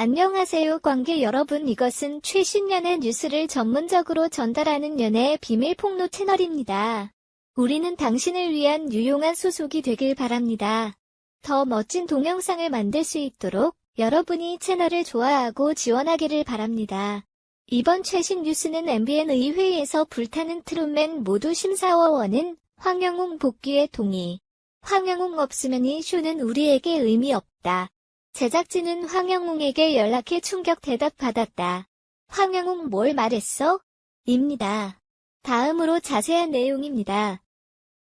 안녕하세요 관계 여러분 이것은 최신 연애 뉴스를 전문적으로 전달하는 연애의 비밀 폭로 채널입니다. 우리는 당신을 위한 유용한 소속이 되길 바랍니다. 더 멋진 동영상을 만들 수 있도록 여러분이 채널을 좋아하고 지원하기를 바랍니다. 이번 최신 뉴스는 MBN 의회에서 불타는 트롯맨 모두 심사위원은 황영웅 복귀에 동의. 황영웅 없으면 이 쇼는 우리에게 의미 없다. 제작진은 황영웅에게 연락해 충격 대답 받았다. 황영웅 뭘 말했어? 입니다. 다음으로 자세한 내용입니다.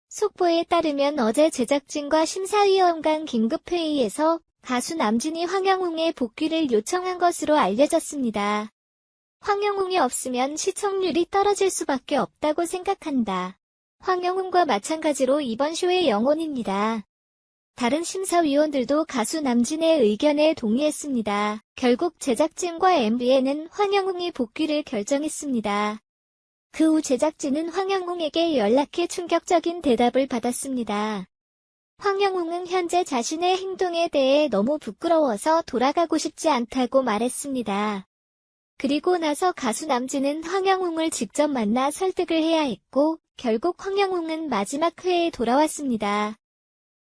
속보에 따르면 어제 제작진과 심사위원 간 긴급회의에서 가수 남진이 황영웅의 복귀를 요청한 것으로 알려졌습니다. 황영웅이 없으면 시청률이 떨어질 수밖에 없다고 생각한다. 황영웅과 마찬가지로 이번 쇼의 영혼입니다. 다른 심사위원들도 가수 남진의 의견에 동의했습니다. 결국 제작진과 MBN은 황영웅의 복귀를 결정했습니다. 그 후 제작진은 황영웅에게 연락해 충격적인 대답을 받았습니다. 황영웅은 현재 자신의 행동에 대해 너무 부끄러워서 돌아가고 싶지 않다고 말했습니다. 그리고 나서 가수 남진은 황영웅을 직접 만나 설득을 해야 했고, 결국 황영웅은 마지막 회에 돌아왔습니다.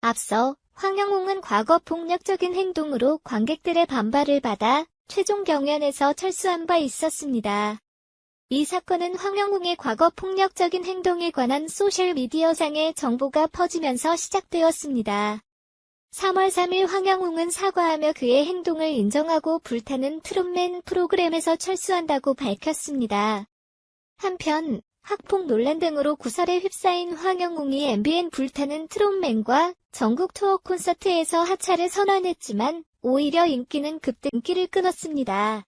앞서 황영웅은 과거 폭력적인 행동으로 관객들의 반발을 받아 최종 경연에서 철수한 바 있었습니다. 이 사건은 황영웅의 과거 폭력적인 행동에 관한 소셜미디어상의 정보가 퍼지면서 시작되었습니다. 3월 3일 황영웅은 사과하며 그의 행동을 인정하고 불타는 트롯맨 프로그램에서 철수한다고 밝혔습니다. 한편 학폭 논란 등으로 구설에 휩싸인 황영웅이 MBN 불타는 트롯맨과 전국 투어 콘서트에서 하차를 선언했지만 오히려 인기는 급등 인기를 끊었습니다.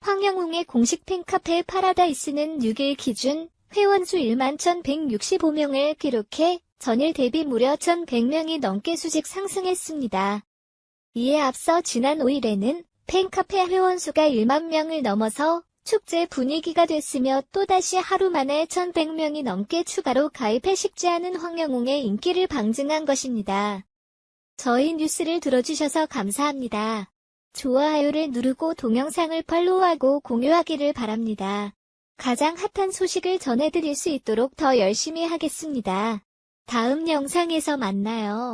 황영웅의 공식 팬카페 파라다이스는 6일 기준 회원수 1만 1165명을 기록해 전일 대비 무려 1100명이 넘게 수직 상승했습니다. 이에 앞서 지난 5일에는 팬카페 회원수가 1만 명을 넘어서 축제 분위기가 됐으며 또다시 하루 만에 1100명이 넘게 추가로 가입해 쉽지 않은 황영웅의 인기를 방증한 것입니다. 저희 뉴스를 들어주셔서 감사합니다. 좋아요를 누르고 동영상을 팔로우하고 공유하기를 바랍니다. 가장 핫한 소식을 전해드릴 수 있도록 더 열심히 하겠습니다. 다음 영상에서 만나요.